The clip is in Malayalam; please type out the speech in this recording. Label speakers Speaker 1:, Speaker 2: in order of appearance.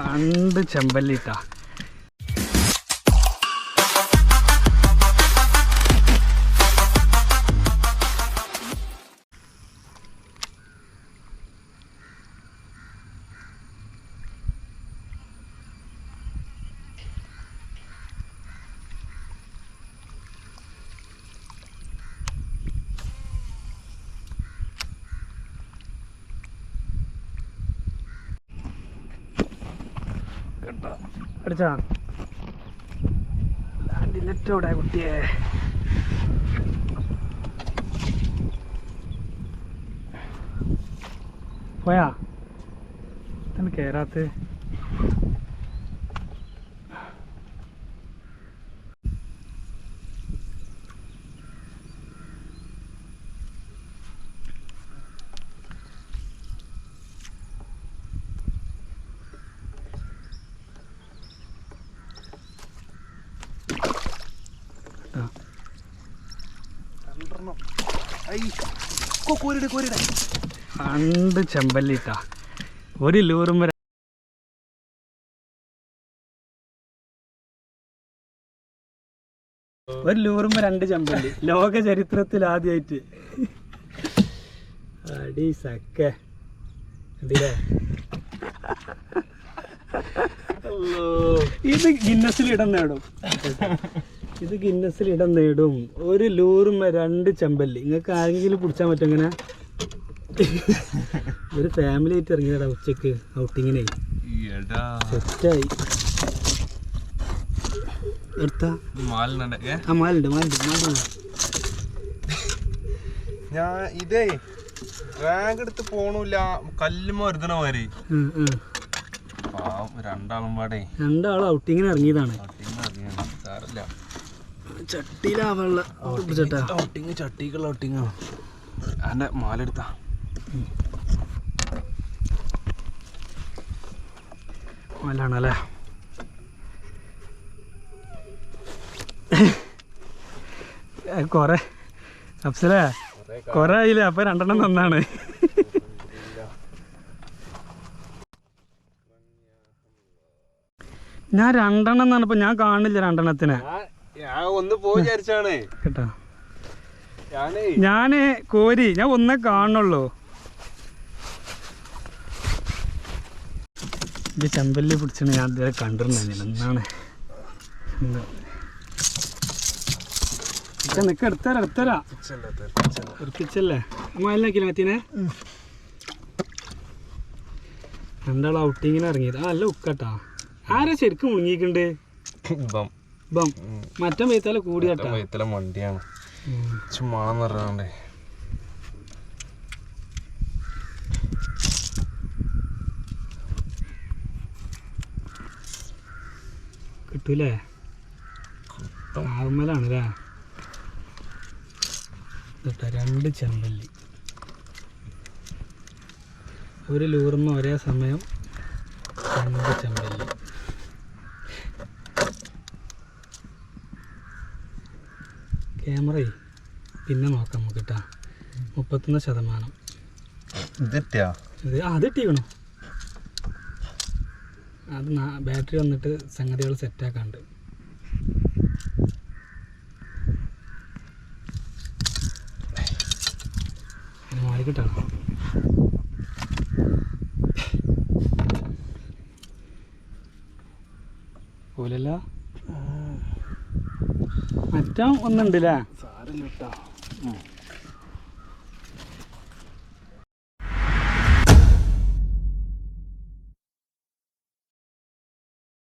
Speaker 1: രണ്ട് ചെമ്പല്ലിട്ടാ. അടിച്ചാ ലാൻഡിലെറ്റോടെ കുട്ടിയെ. പോയാ? തന്നെ കേറാത്ത?
Speaker 2: കോരിടെ കോരിടെ.
Speaker 1: രണ്ട് ചെമ്പല്ലിട്ടാ. ഒരു ലൂറുമ്പ ഒരു ലൂറുമ്പ രണ്ട് ചെമ്പല്ലി. ലോക ചരിത്രത്തിൽ ആദ്യമായിട്ട് അടി സക്ക? ഇത് ഗിന്നസിൽ ഇടം. നേടും ഇത് ഗിന്നസിൽ ഇടം നേടും. ഒരു ലൂറും രണ്ട് ചെമ്പല്ലി. നിങ്ങൾക്ക് ആരെങ്കിലും പിടിച്ചാൽ പറ്റും ഇങ്ങനെ? ഒരു ഫാമിലി ആയിട്ട് ഇറങ്ങിയതാ ഉച്ചയ്ക്ക്. ഔട്ടിങ്ങിനെ സെറ്റായി എടുത്താ?
Speaker 2: ഏ?
Speaker 1: ആ മാലുണ്ട് മാലുണ്ട് മാലുണ്ട്
Speaker 2: ഞാൻ ഇതേ റാങ്ക് എടുത്ത് പോണില്ല. കല്ല് ഒരുതണ മാതിരി.
Speaker 1: രണ്ടാളും
Speaker 2: പാടേ രണ്ടാളും പാടേ.
Speaker 1: രണ്ടാളും ഔട്ടിങ്ങിന് ഇറങ്ങിയതാണ്.
Speaker 2: സാറില്ല
Speaker 1: ചട്ടിയിലാവുള്ള ചേട്ടാ.
Speaker 2: ഔട്ടിങ് ചട്ടിക്കുള്ള ഔട്ടിങ്ങാണ് അവന്റെ മാലെടുത്താ.
Speaker 1: മാലാണല്ലേ? കൊറേ. അപ്സലേ കൊറേ ആയില്ലേ? അപ്പൊ രണ്ടെണ്ണം നന്നാണ്. ഞാൻ രണ്ടെണ്ണം എന്നാണ് ഇപ്പൊ ഞാൻ കാണില്ല രണ്ടെണ്ണത്തിനെ.
Speaker 2: ഞാൻ ഒന്ന് പോയി വിചാരിച്ചാണ്.
Speaker 1: കേട്ടോ.
Speaker 2: ഞാനേ.
Speaker 1: കോരി ഞാൻ ഒന്നേ കാണുള്ളൂ ഇത് ചെമ്പല്ലി പിടിച്ചാണ് ഞാൻ ഇതുവരെ കണ്ടിരുന്നില്ല ഇക്ക നിക്ക എടുത്തരാ എടുത്തരാ. ഉറപ്പിച്ചല്ലേ അമ്മയിലാക്കില്ല മറ്റീനെ രണ്ടാൾ ഔട്ടിങ്ങിന് ഇറങ്ങിയത്? ആ നല്ല ഉക്കട്ടാ. ആരാ ശരിക്കും
Speaker 2: ഇപ്പം
Speaker 1: മറ്റം വെയ്ത്താല കൂടിയാട്ടാ
Speaker 2: വയത്തിലെ മണ്ടിയാണ്. ചുമ്മാന്ന് പറഞ്ഞാണ്ടേ.
Speaker 1: കിട്ടൂലേ? ആവുമ്മലാണല്ലേ? കേട്ടോ രണ്ട് ചെമ്പല്ലി. ഒരു ലൂറുന്ന ഒരേ സമയം രണ്ട് ചെമ്പല്ലി. ക്യാമറ പിന്നെ നോക്കാം നമുക്ക് കേട്ടാ മുപ്പത്തൊന്ന് ശതമാനം. ഇത് ആ, അത് ഇട്ടിക്കണോ അത് ബാറ്ററി വന്നിട്ട് സംഗതികൾ സെറ്റാക്കാണ്ട് മാറിക്കിട്ടാണ് പോലല്ല മറ്റാൻ ഒന്നുണ്ടല്ലേ?
Speaker 2: സാരില്ല കേട്ടോ